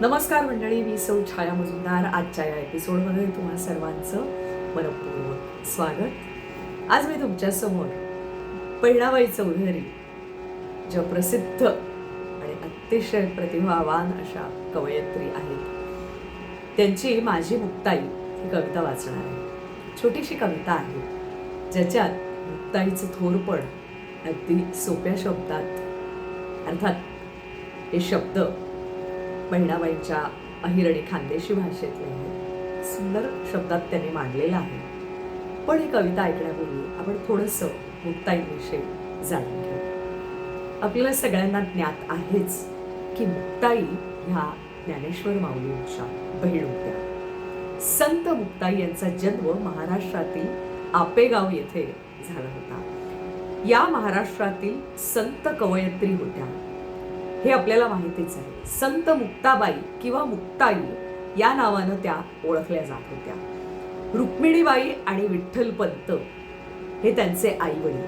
नमस्कार मंडळी मी सौ छाया मजुमदार. आजच्या या एपिसोडमध्ये तुम्हा सर्वांचं मनपूर्वक स्वागत. आज मी तुमच्यासमोर पहिणाबाई चौधरी ज्या प्रसिद्ध आणि अतिशय प्रतिभावान अशा कवयित्री आहेत. त्यांची माझी मुक्ताई ही कविता वाचणार आहे. छोटीशी कविता आहे ज्याच्यात मुक्ताईचं थोरपण अगदी सोप्या शब्दात अर्थात हे शब्द बहिणाबाईंच्या अहिरणी खानदेशी भाषेतले आहेत सुंदर शब्दात त्यांनी मांडलेलं आहे. पण ही कविता ऐकण्यापूर्वी आपण थोडंसं मुक्ताईविषयी जाणून घेऊ. आपल्याला सगळ्यांना ज्ञात आहेच की मुक्ताई ह्या ज्ञानेश्वर माऊलींच्या बहीण होत्या. संत मुक्ताई यांचा जन्म महाराष्ट्रातील आपेगाव येथे झाला होता. या महाराष्ट्रातील संत कवयित्री होत्या. हे आपल्याला माहितीच आहे. संत मुक्ताबाई किंवा मुक्ताई या नावानं त्या ओळखल्या जात होत्या. रुक्मिणीबाई आणि विठ्ठलपंत हे त्यांचे आई वडील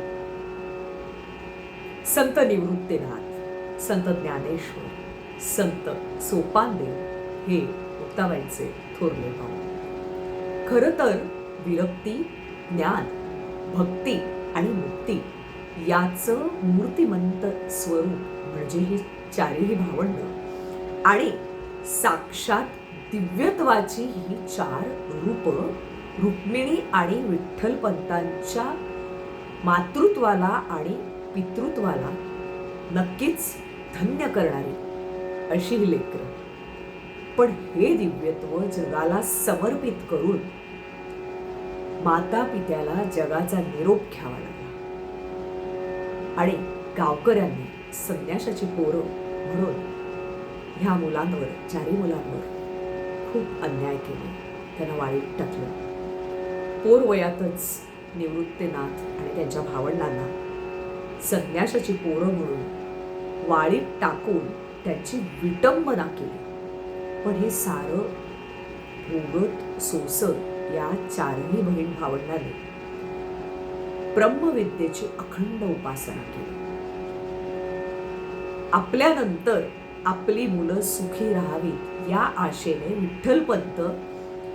संत निवृत्तीनाथ संत ज्ञानेश्वर संत सोपानदेव हे मुक्ताबाईंचे थोरले भाऊ. खरं तर विरक्ती ज्ञान भक्ती आणि मुक्ती याचं मूर्तिमंत स्वरूप म्हणजे हे चारही भावंड. आणि साक्षात दिव्यत्वाची ही चार रूप रुक्मिणी आणि विठ्ठलपंतांच्या मातृत्वाला आणि पितृत्वाला नक्कीच धन्य करणारी अशी ही लेकरं. पण हे दिव्यत्व जगाला समर्पित करून माता पित्याला जगाचा निरोप घ्यावा लागला. आणि गावकऱ्यांनी संन्याशाची पोरं म्हणून ह्या मुलांवर चारी मुलांवर खूप अन्याय केले त्यांना वाळीत टाकलं. पोर वयातच निवृत्तीनाथ आणि त्यांच्या भावंडांना संन्याशाची पोरं म्हणून वाळीत टाकून त्यांची विटंबना केली. पण हे सारं भोगत सोसत या चारही बहीण भावंडांनी ब्रह्मविद्येची अखंड उपासना केली. आपल्यानंतर आपली मुलं सुखी राहावीत या आशेने विठ्ठलपंत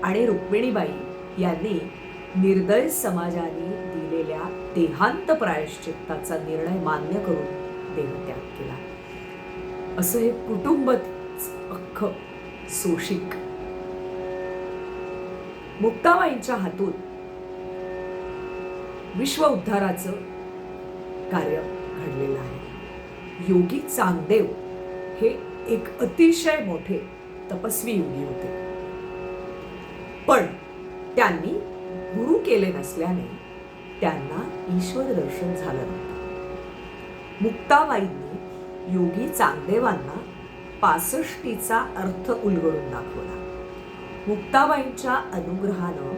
आणि रुक्मिणीबाई यांनी निर्दय समाजाने दिलेल्या देहांत प्रायश्चित्ताचा निर्णय मान्य करून देहत्याग केला. असं हे कुटुंब अख्ख सोशिक. मुक्ताबाईंच्या हातून विश्व उद्धाराचं कार्य घडलेलं आहे. योगी चांगदेव हे एक अतिशय मोठे तपस्वी योगी होते. पण त्यांनी गुरु केले नसल्याने त्यांना ईश्वर दर्शन झालं नव्हतं. मुक्ताबाईंनी योगी चांगदेवांना पासष्टीचा अर्थ उलगडून दाखवला. मुक्ताबाईंच्या अनुग्रहानं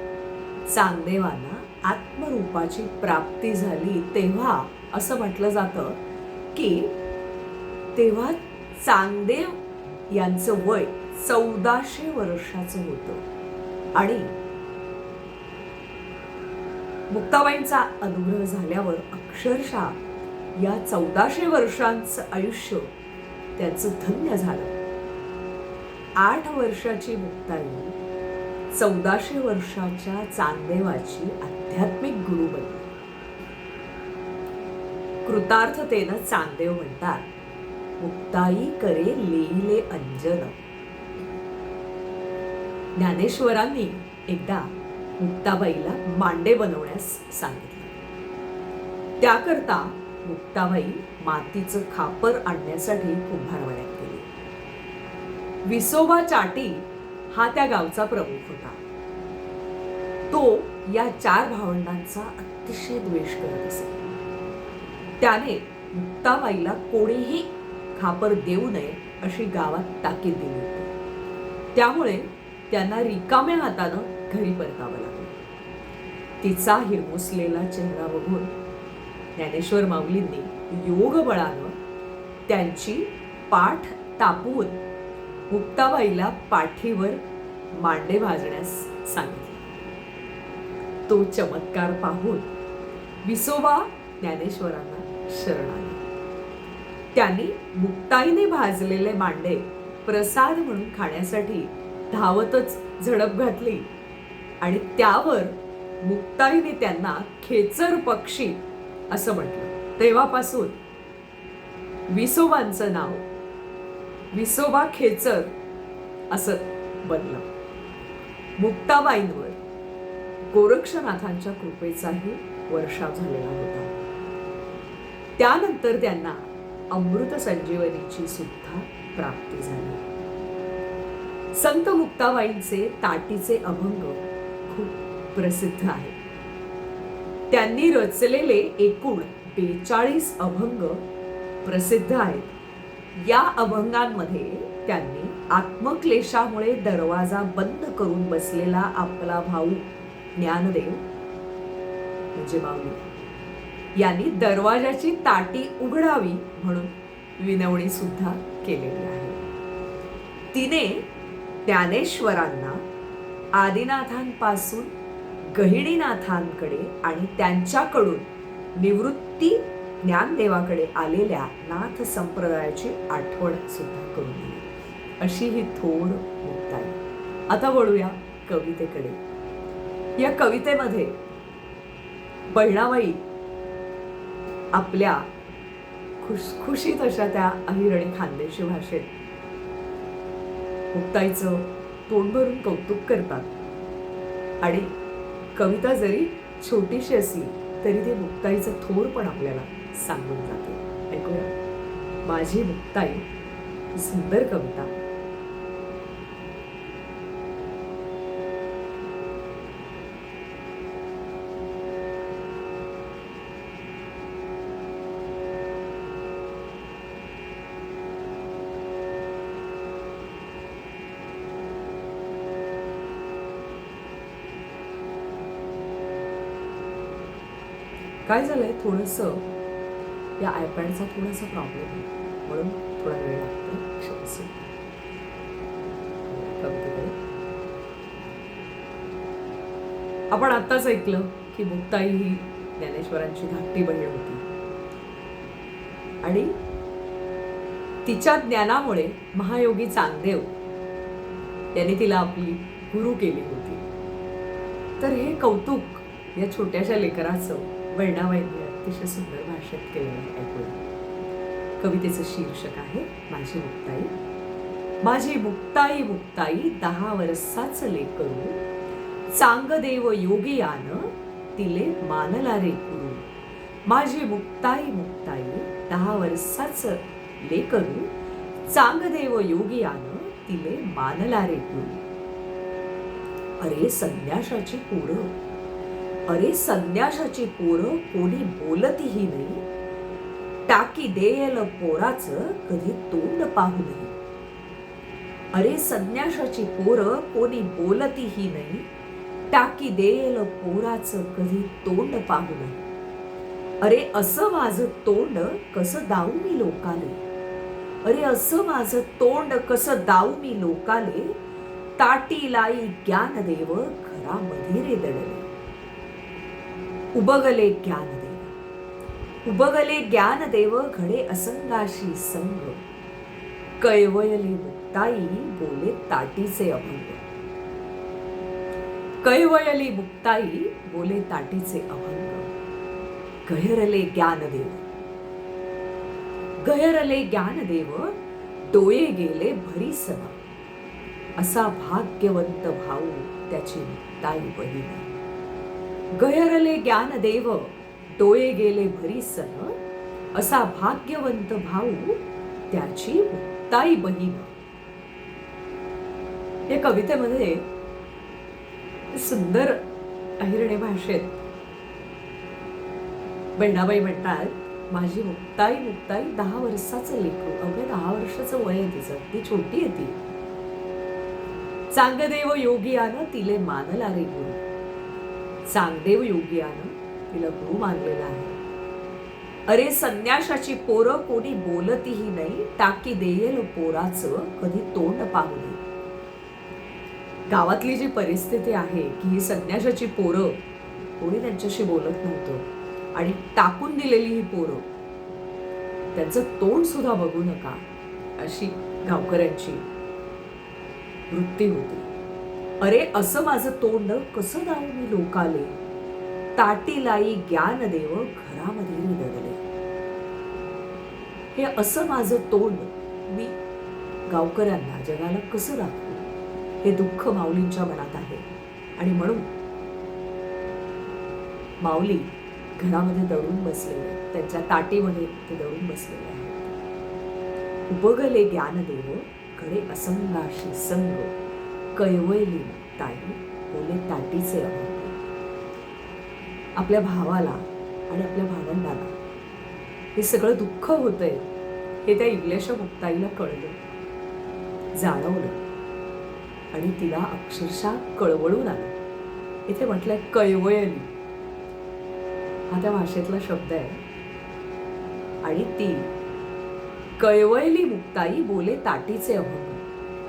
चांगदेवांना आत्मरूपाची प्राप्ती झाली तेव्हा असं म्हटलं जातं की तेव्हा चांगदेव यांचं वय चौदाशे वर्षाचं होतं. आणि मुक्ताबाईंचा अनुग्रह झाल्यावर अक्षरशः या चौदाशे वर्षांचं आयुष्य त्यांचं धन्य झालं. आठ वर्षाची मुक्ताई चौदाशे वर्षाच्या चांदेवाची आध्यात्मिक गुरु बनली. कृतार्थतेनं चांदेव म्हणतात मुक्ताई करे लिहिले अंजन. ज्ञानेश्वरांनी एकदा मुक्ताबाईला मांडे बनवण्यास सांगितलं. त्याकरता मुक्ताबाई मातीचं खापर आणण्यासाठी कुंभारवाड्यात गेली. विसोबा चाटी हा त्या गावचा प्रमुख होता. तो या चार भावंडांचा अतिशय द्वेष करत असे. त्याने मुक्ताबाईला कोणीही खापर देऊ नये अशी गावात ताकीद दिली होती. त्यामुळे त्यांना रिकाम्या हातानं घरी परतावं लागलं. तिचा हिरमुसलेला चेहरा बघून ज्ञानेश्वर माऊलींनी योग बळानं त्यांची पाठ तापवून मुक्ताबाईला पाठीवर मांडे भाजण्यास सांगितले. तो चमत्कार पाहून विसोबा ज्ञानेश्वरांना शरण आला त्यांनी मुक्ताईने भाजलेले मांडे प्रसाद म्हणून खाण्यासाठी धावतच झडप घातली. आणि त्यावर मुक्ताईने त्यांना खेचर पक्षी असं म्हटलं. तेव्हापासून विसोबांचं नाव विसोबा खेचर असं बनलं. मुक्ताबाईंवर गोरक्षनाथांच्या कृपेचाही वर्षाव झालेला होता. त्यानंतर त्यांना अमृत संजीवनीची सुद्धा प्राप्ती झाली. संत मुक्ताबाईंचे ताटीचे अभंग खूप प्रसिद्ध आहे. त्यांनी रचलेले एकूण बेचाळीस अभंग प्रसिद्ध आहेत. या अभंगांमध्ये त्यांनी आत्मक्लेशामुळे दरवाजा बंद करून बसलेला आपला भाऊ ज्ञानदेव म्हणजे माऊली. यांनी दरवाजाची ताटी उघडावी म्हणून विनवणी सुद्धा केलेली आहे. तिने ज्ञानेश्वरांना आदिनाथांपासून गहिणीनाथांकडे आणि त्यांच्याकडून निवृत्ती ज्ञानदेवाकडे आलेल्या नाथ संप्रदायाची आठवण सुद्धा करून दिली. अशी ही थोड मुक्ताई. आता वळूया कवितेकडे. या कवितेमध्ये बहिणाबाई आपल्या खुशखुशीत अशा त्या अहिरणी खानदेशी भाषेत मुक्ताईचं तोंड भरून कौतुक करतात. आणि कविता जरी छोटीशी असली तरी ते मुक्ताईचं थोर पण आपल्याला सांगून जाते. ऐकूया. माझी मुक्ताई सुंदर कविता. काय झालंय? थोडंसं या आयपॅडचा थोडासा प्रॉब्लेम आहे. म्हणून थोडा वेळ लागतो. क्षमस्व. आपण आत्ताच ऐकलं की मुक्ताई ही ज्ञानेश्वरांची धाकटी बहीण होती. आणि तिच्या ज्ञानामुळे महायोगी चांगदेव यांनी तिला आपली गुरु केली होती. तर हे कौतुक या छोट्याशा लेकराचं वळणाबाईंनी अतिशय सुंदर भाषेत केलेलं आहे ऐकूया कवितेचं शीर्षक आहे माझी मुक्ताई माझी मुक्ताई मुक्ताई दहा वर्षाचं लेकरू. चांगदेव योगियान तिले मानला रे गुरु. माझी मुक्ताई मुक्ताई दहा वर्षाचं लेकरू. चांगदेव योगियान तिले मानला रे गुरु अरे संन्याशाची पोरं अरे संन्याशाची पोरं कोणी बोलतही नाही. टाकी देयल पोराचं कधी तोंड पाहू नये. अरे संन्याशाची पोरं कोणी बोलतीही नाही. टाकी देयल पोराचं कधी तोंड पाहू नये. अरे असं माझं तोंड कसं दाऊ मी लोकाले? अरे असं माझं तोंड कसं दाऊ मी लोकाले? ताटी लाई ज्ञानदेव घरामध्ये रे दडले. उबगले ज्ञानदेव उबगले ज्ञानदेव घडे असंगाशी संग. कैवयले मुक्ताई बोले ताटीचे अभंग. कैवयली मुक्ताई बोले ताटीचे अभंग. गहरले ज्ञानदेव गहरले ज्ञानदेव डोळे गेले भरीसन असा भाग्यवंत भाऊ त्याची मुक्ताई बहिणी गहरले ज्ञानदेव डोळे गेले भरीसन असा भाग्यवंत भाऊ त्याची मुक्ताई बहीण. या कवितेमध्ये सुंदर अहिरणे भाषेत बहिणाबाई म्हणतात माझी मुक्ताई मुक्ताई दहा वर्षाचं लेखू अवघ्या दहा वर्षाचं वय आहे तिचं. ती छोटी आहे ती. चांगदेव योगी आन तिले मानला रे गुरु. चांगदेव योगियानं तिला गुरु मानलेला आहे. अरे संन्याशाची पोरं कोणी बोलतीही नाही टाकी देईल पोराचं कधी तोंड पाहू नये. गावातली जी परिस्थिती आहे की ही संन्याशाची पोरं कोणी त्यांच्याशी बोलत नव्हतं आणि टाकून दिलेली ही पोरं त्यांचं तोंड सुद्धा बघू नका अशी गावकऱ्यांची वृत्ती होती. अरे असं माझं तोंड कसं दाऊ मी लोकाले? ताटीलाई ज्ञान देव घरामध्ये मी हे असं माझं तोंड मी गावकऱ्यांना जगाला कसं दाखवू हे दुःख माऊलींच्या मनात आहे. आणि म्हणून माऊली घरामध्ये दडून बसलेले त्यांच्या ताटीमध्ये ते दडून बसलेले आहेत. उपगले ज्ञानदेवकडे असंगाशी संग. कैवयली ताई बोले ताटीचे अभंग आपल्या भावाला आणि आपल्या भावंडाला हे सगळं दुःख होतंय हे त्या इवल्याशा मुक्ताईला कळलं. जाणवलं. आणि तिला अक्षरशः कळवळून आलं. इथे म्हटलंय कैवयली हा त्या भाषेतला शब्द आहे. आणि ती कळवयली मुक्ताई बोले ताटीचे अभंग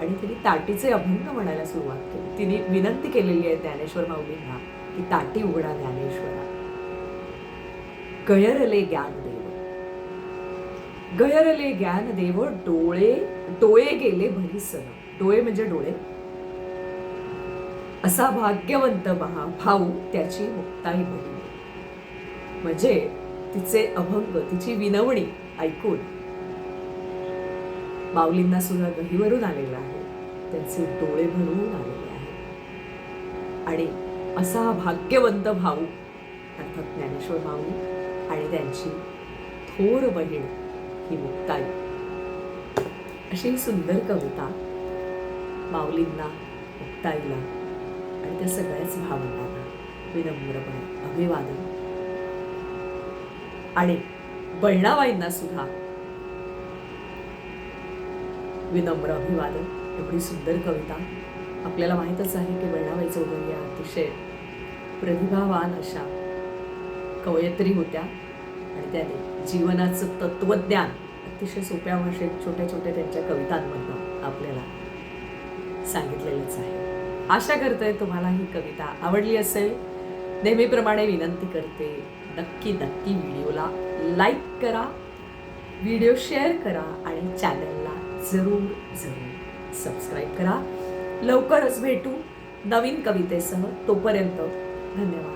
आणि तिने ताटीचे अभंग म्हणायला सुरुवात केली. तिने विनंती केलेली आहे ज्ञानेश्वर माऊलींना की ताटी उघडा ज्ञानेश्वरा. गयरले ज्ञानदेव गयरले ज्ञानदेव डोळे डोळे गेले भरीसन डोळे म्हणजे डोळे. असा भाग्यवंत महा भाऊ त्याची मुक्ताई भरली म्हणजे तिचे अभंग तिची विनवणी ऐकून माऊलींना सुद्धा गहीवरून आलेला आहे. त्यांचे डोळे भरून आलेले आहेत आणि असा भाग्यवंत भाऊ अर्थात ज्ञानेश्वर माऊली आणि त्यांची थोर बहीण ही मुक्ताई. अशी ही सुंदर कविता माऊलींना मुक्ताईला आणि त्या सगळ्याच भावंडांना विनम्रपणे अभिवादन. आणि बळणाबाईंना सुद्धा विनम्र अभिवादन. एवढी सुंदर कविता. आपल्याला माहीतच आहे की बळणाबाई चौधरी या अतिशय प्रतिभावान अशा कवयत्री होत्या. आणि त्याने जीवनाचं तत्वज्ञान अतिशय सोप्या भाषेत छोट्या छोट्या त्यांच्या कवितांमधनं आपल्याला सांगितलेलंच आहे. आशा करते तुम्हाला ही कविता आवडली असेल. नेहमीप्रमाणे विनंती करते नक्की नक्की व्हिडिओला लाईक करा व्हिडिओ शेअर करा आणि चॅनल जरूर जरूर सबस्क्राईब करा. लवकरच भेटू नवीन कवितेसह तोपर्यंत धन्यवाद.